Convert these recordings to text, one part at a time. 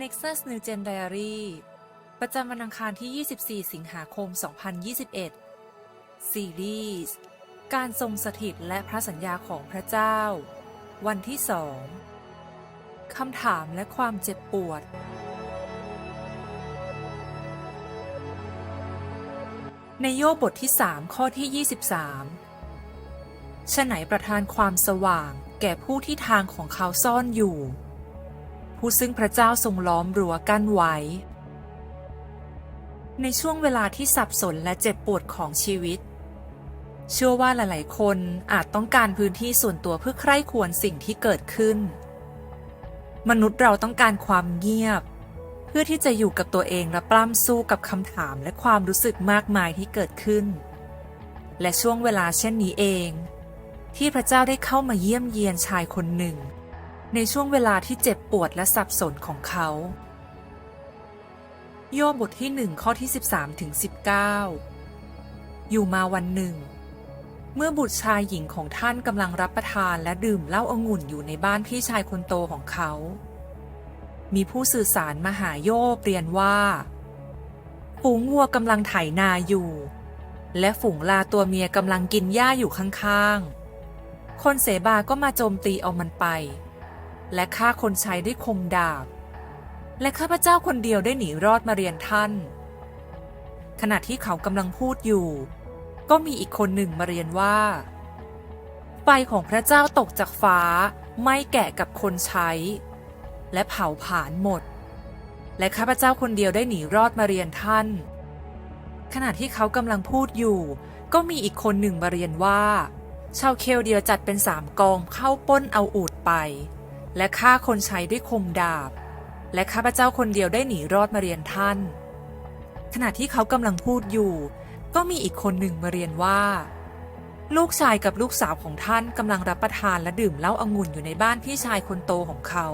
Nexus New Gen Diary ประจำวันอังคารที่ 24 สิงหาคม 2021 ซีรีส์การทรงสถิตและพระสัญญาของพระเจ้า วันที่สองคำถามและความเจ็บปวด ในโยบบทที่ 3 ข้อที่ 23ฉะไหนประทานความสว่างแก่ผู้ที่ทางของเขาซ่อนอยู่ ผู้ซึ่งพระเจ้าทรงล้อมรั้วกั้นไว้ ในช่วงเวลาที่สับสนและเจ็บปวดของชีวิต เชื่อว่าหลาย ๆ คนอาจต้องการพื้นที่ส่วนตัวเพื่อใคร่ควรสิ่งที่เกิดขึ้น มนุษย์เราต้องการความเงียบ เพื่อที่จะอยู่กับตัวเองและปล้ำสู้กับคำถามและความรู้สึกมากมายที่เกิดขึ้น และช่วงเวลาเช่นนี้เอง ที่พระเจ้าได้เข้ามาเยี่ยมเยียนชายคนหนึ่ง ในช่วงเวลาที่เจ็บปวดและสับสนของเขา โยบบทที่หนึ่งข้อที่ 13ถึง19 อยู่มาวันหนึ่ง เมื่อบุตรชายหญิงของท่านกำลังรับประทานและดื่มเหล้าองุ่นอยู่ในบ้านพี่ชายคนโตของเขา มีผู้สื่อสารมาหาโยบเรียนว่าฝูงวัวกำลังไถนาอยู่ และฝูงลาตัวเมียกำลังกินหญ้าอยู่ข้างๆ คนเสบาก็มาโจมตีเอามันไป และฆ่าคนใช้ด้วยคมดาบ และข้าพเจ้าคนเดียวได้หนีรอดมาเรียนท่าน ขณะที่เขากำลังพูดอยู่ ก็มีอีกคนหนึ่งมาเรียนว่า ไฟของพระเจ้าตกจากฟ้าไม่แกะกับคนใช้ และเผาผลาญหมด และข้าพเจ้าคนเดียวได้หนีรอดมาเรียนท่าน ขณะที่เขากำลังพูดอยู่ ก็มีอีกคนหนึ่งมาเรียนว่าชาวเคลเดียจัดเป็นสามกองเข้าป้นเอาอูดไป และฆ่าคนใช้ด้วยคมดาบ และข้าพเจ้าคนเดียวได้หนีรอดมาเรียนท่าน ขณะที่เขากำลังพูดอยู่ ก็มีอีกคนหนึ่งมาเรียนว่า ลูกชายกับลูกสาวของท่านกำลังรับประทานและดื่มเหล้าองุ่นอยู่ในบ้านพี่ชายคนโตของเขา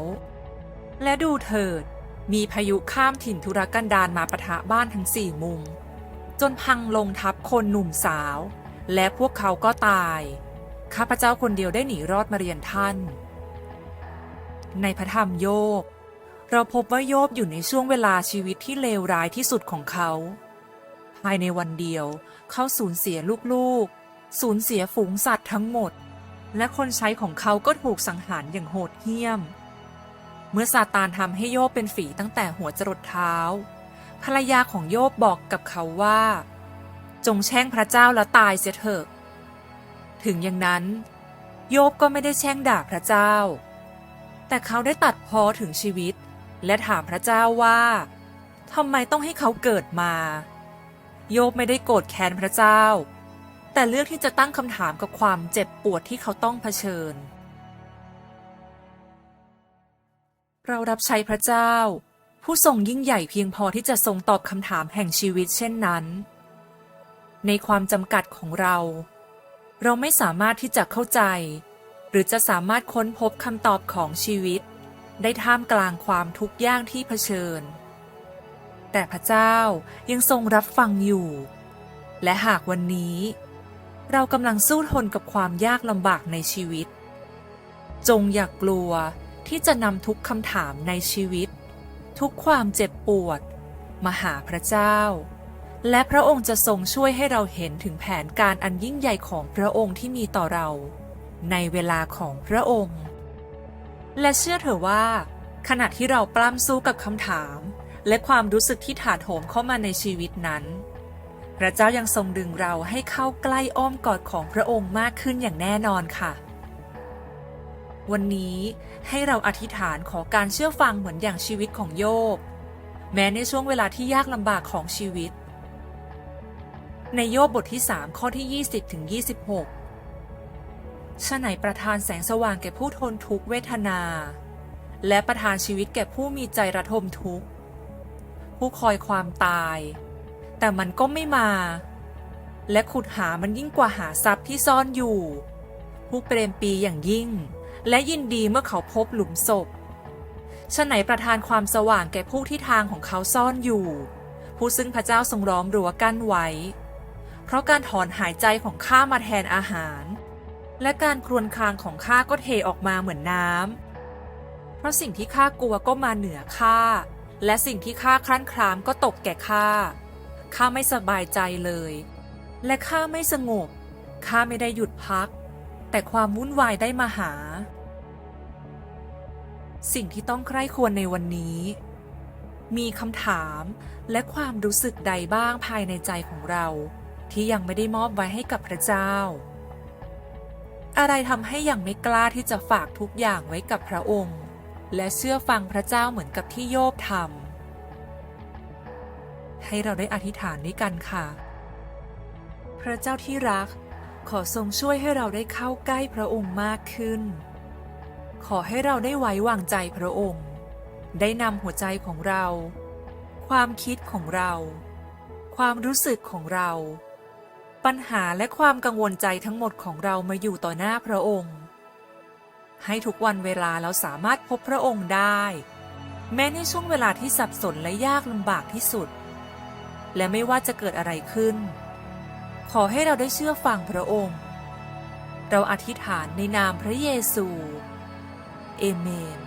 และดูเถิด มีพายุข้ามถิ่นธุรกันดารมาปะทะบ้านทั้งสี่มุม จนพังลงทับคนหนุ่มสาว และพวกเขาก็ตาย ข้าพเจ้าคนเดียวได้หนีรอดมาเรียนท่าน ในพระธรรมโยบ เราพบว่าโยบอยู่ในช่วงเวลาชีวิตที่เลวร้ายที่สุดของเขา ภายในวันเดียวเขาสูญเสียลูกๆ สูญเสียฝูงสัตว์ทั้งหมด และคนใช้ของเขาก็ถูกสังหารอย่างโหดเหี้ยม เมื่อซาตานทำให้โยบเป็นฝีตั้งแต่หัวจรดเท้า ภรรยาของโยบบอกกับเขาว่า จงแช่งพระเจ้าแล้วตายเสียเถอะ ถึงอย่างนั้นโยบก็ไม่ได้แช่งด่าพระเจ้า แต่เขาได้ตัดพอถึงชีวิต และถามพระเจ้าว่าทำไมต้องให้เขาเกิดมา โยบไม่ได้โกรธแค้นพระเจ้า แต่เลือกที่จะตั้งคำถามกับความเจ็บปวดที่เขาต้องเผชิญ เรารับใช้พระเจ้า ผู้ทรงยิ่งใหญ่เพียงพอที่จะทรงตอบคำถามแห่งชีวิตเช่นนั้น ในความจำกัดของเรา เราไม่สามารถที่จะเข้าใจ รือจะสามารถค้นพบคำตอบของชีวิต ได้ท่ามกลางความทุกข์ยากที่เผชิญ แต่พระเจ้ายังทรงรับฟังอยู่ และหากวันนี้ เรากำลังสู้ทนกับความยากลำบากในชีวิต จงอย่ากกลัวที่จะนำทุกคำถามในชีวิต ทุกความเจ็บปวด มาหาพระเจ้า และพระองค์จะทรงช่วยให้เราเห็นถึงแผนการอันยิ่งใหญ่ของพระองค์ที่มีต่อเรา ในเวลาของพระองค์ และเชื่อเถอะว่า ขณะที่เราปล้ำสู้กับคำถาม และความรู้สึกที่ถาโถมเข้ามาในชีวิตนั้น พระเจ้ายังทรงดึงเราให้เข้าใกล้อ้อมกอดของพระองค์มากขึ้นอย่างแน่นอนค่ะ วันนี้ให้เราอธิษฐานขอการเชื่อฟังเหมือนอย่างชีวิตของโยบ แม้ในช่วงเวลาที่ยากลำบากของชีวิตในโยบบทที่ 3 ข้อที่ 20ถึง26 ฉะไหนประทานแสงสว่างแก่ผู้ทนทุกเวทนา และประทานชีวิตแก่ผู้มีใจระทมทุกข์ผู้คอยความตาย แต่มันก็ไม่มา และขุดหามันยิ่งกว่าหาทรัพย์ที่ซ่อนอยู่ ผู้เปรมปีอย่างยิ่ง และยินดีเมื่อเขาพบหลุมศพฉะไหนประทานความสว่างแก่ผู้ที่ทางของเขาซ่อนอยู่ ผู้ซึ่งพระเจ้าทรงล้อมรั้วกั้นไว้ เพราะการถอนหายใจของข้ามาแทนอาหาร และการครวญครางของข้าก็เทออกมาเหมือนน้ำ เพราะสิ่งที่ข้ากลัวก็มาเหนือข้า และสิ่งที่ข้าครั่นครามก็ตกแก่ข้า ข้าไม่สบายใจเลย และข้าไม่สงบ ข้าไม่ได้หยุดพัก แต่ความวุ่นวายได้มาหา สิ่งที่ต้องใคร่ควรในวันนี้ มีคำถามและความรู้สึกใดบ้างภายในใจของเรา ที่ยังไม่ได้มอบไว้ให้กับพระเจ้า อะไรทำให้ยังไม่กล้าที่จะฝากทุกอย่างไว้กับพระองค์ และเชื่อฟังพระเจ้าเหมือนกับที่โยบทำให้เราได้อธิษฐานด้วยกันค่ะ พระเจ้าที่รัก ขอทรงช่วยให้เราได้เข้าใกล้พระองค์มากขึ้น ขอให้เราได้ไว้วางใจพระองค์ ได้นำหัวใจของเรา ความคิดของเรา ความรู้สึกของเรา ปัญหาและความกังวลใจทั้งหมดของเรามาอยู่ต่อหน้าพระองค์ ให้ทุกวันเวลาเราสามารถพบพระองค์ได้ แม้ในช่วงเวลาที่สับสนและยากลำบากที่สุด และไม่ว่าจะเกิดอะไรขึ้น ขอให้เราได้เชื่อฟังพระองค์ เราอธิษฐานในนามพระเยซู เอเมน